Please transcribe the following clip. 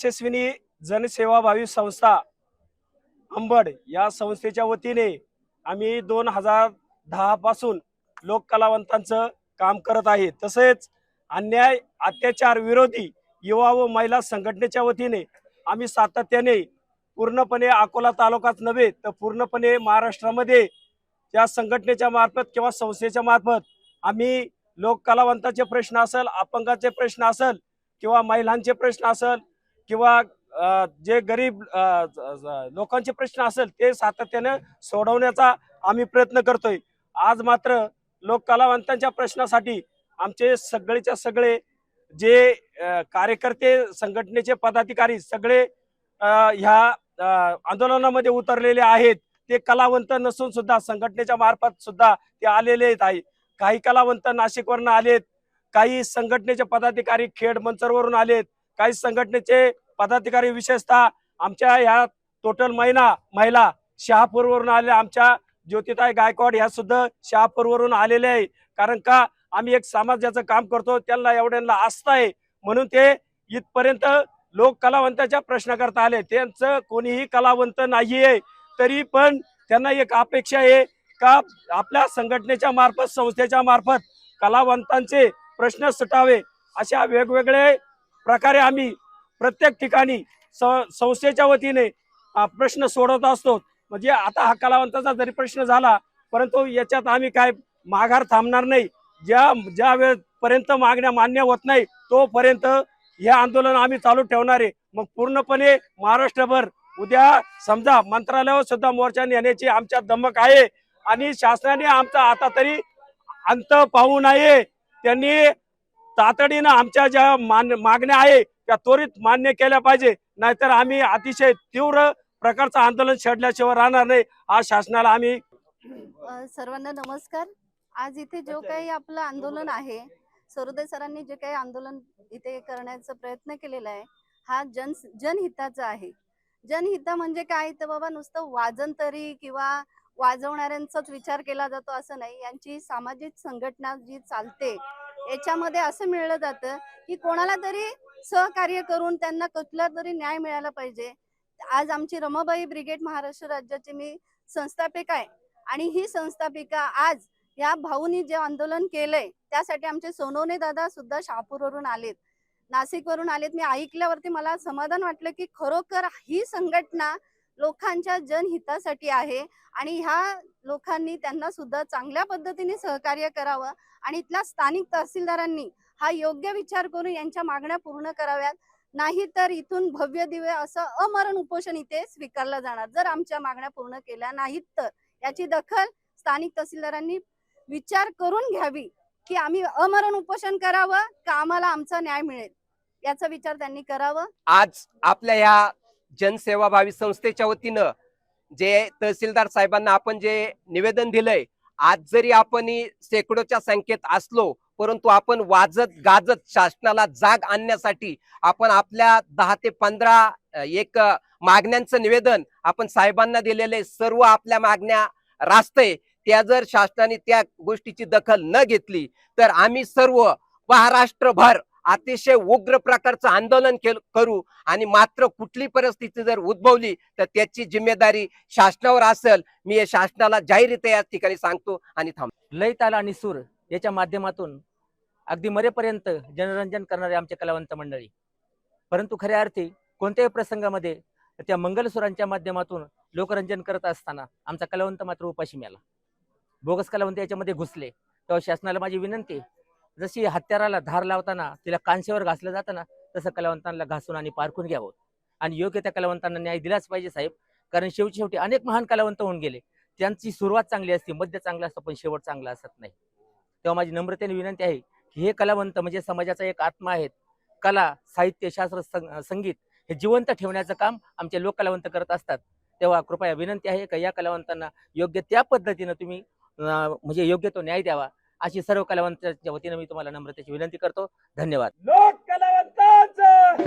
यशस्विनी जनसेवाभावी संस्था अंबड या संस्थेच्या वतीने आम्ही दोन हजार दहापासून लोककलावंतांचं काम करत आहे. तसेच अन्याय अत्याचार विरोधी युवा व महिला संघटनेच्या वतीने आम्ही सातत्याने पूर्णपणे अकोला तालुकाच नव्हे तर पूर्णपणे महाराष्ट्रामध्ये या संघटनेच्या मार्फत किंवा संस्थेच्या मार्फत आम्ही लोककलावंताचे प्रश्न असेल अपंगाचे प्रश्न असेल किंवा महिलांचे प्रश्न असेल किंवा जे गरीब ज- लोकांचे प्रश्न असेल ते सातत्याने सोडवण्याचा आम्ही प्रयत्न करतोय. आज मात्र लोक कलावंतांच्या प्रश्नासाठी आमचे सगळेच्या सगळे जे कार्यकर्ते संघटनेचे पदाधिकारी सगळे ह्या आंदोलनामध्ये उतरलेले आहेत. ते कलावंत नसून सुद्धा संघटनेच्या मार्फत सुद्धा ते आलेले आहेत. आहे काही कलावंत नाशिकवरून आलेत काही संघटनेचे पदाधिकारी खेड मंचरवरून आलेत. काही संघटनेचे पदाधिकारी विशेषतः आमच्या ह्या टोटल महिना महिला शहापूरवरून आले आमच्या ज्योतिताई गायकवाड ह्या सुद्धा शहापूरवरून आलेले आहे. कारण का आम्ही एक समाजाचं काम करतो त्यांना एवढ्यांना आस्था आहे. म्हणून ते इथपर्यंत लोक कलावंताच्या प्रश्न करता आले. त्यांचं कोणीही कलावंत नाहीये. तरी पण त्यांना एक अपेक्षा आहे का आपल्या संघटनेच्या मार्फत संस्थेच्या मार्फत कलावंतांचे प्रश्न सुटावे. अशा वेगवेगळे प्रकारे आम्ही प्रत्येक ठिकाणी संस्थेच्या वतीने प्रश्न सोडवत असतो. म्हणजे आता हा कलावंताचा जरी प्रश्न झाला परंतु याच्यात आम्ही काय माघार थांबणार नाही. ज्या ज्या वेळेपर्यंत मागण्या मान्य होत नाही तोपर्यंत हे आंदोलन आम्ही चालू ठेवणार आहे. मग पूर्णपणे महाराष्ट्रभर उद्या समजा मंत्रालयावर सुद्धा मोर्चा नेण्याची आमच्या धमक आहे. आणि शासनाने आमचा आता तरी अंत पाहू नये. त्यांनी तातडीनं आमच्या ज्या मान मागण्या आहे त्या त्वरित मान्य केल्या पाहिजे. नाहीतर आम्ही अतिशय तीव्र प्रकारचं आंदोलन छेडल्याशिवाय राहणार नाही. आज शासनाला आम्ही सर्वांना नमस्कार. आज इथे जो काही आपलं आंदोलन आहे सरोदय सरांनी जे काही आंदोलन इथे करण्याचा प्रयत्न केलेला आहे हा जन जनहिताचा आहे. जनहिता म्हणजे काय? तर बाबा नुसतं वाजन तरी किंवा वाजवणाऱ्यांचाच विचार केला जातो असं नाही. यांची सामाजिक संघटना जी चालते याच्यामध्ये असं मिळलं जातं की कोणाला तरी सहकार्य करून त्यांना कुठला तरी न्याय मिळाला पाहिजे. आज आमची रमाबाई ब्रिगेड महाराष्ट्र राज्याची मी संस्थापिका आहे. आणि ही संस्थापिका आज या भाऊनी जे आंदोलन केलंय त्यासाठी आमचे सोनवणे दादा सुद्धा शहापूरवरून आलेत. नाशिकवरून आलेत. मी ऐकल्यावरती मला समाधान वाटलं की खरोखर ही संघटना लोकांच्या जनहितासाठी आहे. आणि ह्या लोकांनी त्यांना सुद्धा चांगल्या पद्धतीने सहकार्य करावं. आणि इथल्या स्थानिक तहसीलदारांनी हा योग्य विचार करून यांच्या मागण्या पूर्ण कराव्यात. नाही तर इथून भव्य दिव्य असं अमरण उपोषण इथे स्वीकारलं जाणार. जर आमच्या मागण्या पूर्ण केल्या नाहीत तर. याची दखल स्थानिक तहसीलदारांनी विचार करून घ्यावी की आम्ही अमरण उपोषण करावं का आम्हाला आमचा न्याय मिळेल? याचा विचार त्यांनी करावा. आज आपल्या या जनसेवाभावी संस्थेच्या वतीनं जे तहसीलदार साहेबांना आपण जे निवेदन दिलंय आज जरी आपण शेकडोच्या संख्येत असलो परंतु आपण वाजत गाजत शासनाला जाग आणण्यासाठी आपण आपल्या दहा ते पंधरा एक मागण्यांचं निवेदन आपण साहेबांना दिलेले सर्व आपल्या मागण्या रास्ते त्या जर शासनाने त्या गोष्टीची दखल न घेतली तर आम्ही सर्व महाराष्ट्रभर अतिशय उग्र प्रकारचं आंदोलन केल करू आणि मात्र कुठली परिस्थिती जर उद्भवली तर त्याची जिम्मेदारी शासनावर असेल. मी हे शासनाला जाहीररित्या या ठिकाणी सांगतो आणि थांब लय ताल आणि सूर याच्या माध्यमातून अगदी मरेपर्यंत जनरंजन करणारे आमचे कलावंत मंडळी. परंतु खऱ्या अर्थी कोणत्याही प्रसंगामध्ये त्या मंगलसुरांच्या माध्यमातून लोकरंजन करत असताना आमचा कलावंत मात्र उपाशी मिळाला. बोगस कलावंत याच्यामध्ये घुसले. तेव्हा शासनाला माझी विनंती जशी हत्याराला धार लावताना तिला कांशेवर घासलं जातं ना तसं कलावंतांना घासून आणि पारखून घ्यावं. आणि योग्य त्या कलावंतांना न्याय दिलाच पाहिजे साहेब. कारण शेवटी शेवटी अनेक महान कलावंत होऊन गेले. त्यांची सुरुवात चांगली असते मध्य चांगलं असतं पण शेवट चांगला असत नाही. तेव्हा माझी नम्रतेने विनंती आहे की हे कलावंत म्हणजे समाजाचा एक आत्मा आहेत. कला साहित्य शास्त्र संगीत हे जिवंत ठेवण्याचं काम आमचे लोक कलावंत करत असतात. तेव्हा कृपया विनंती आहे का या कलावंतांना योग्य त्या पद्धतीनं तुम्ही म्हणजे योग्य तो न्याय द्यावा. अशी सर्व कलावंतांच्या वतीनं मी तुम्हाला नम्रतेची विनंती करतो. धन्यवाद. लोक कलावंतांचं!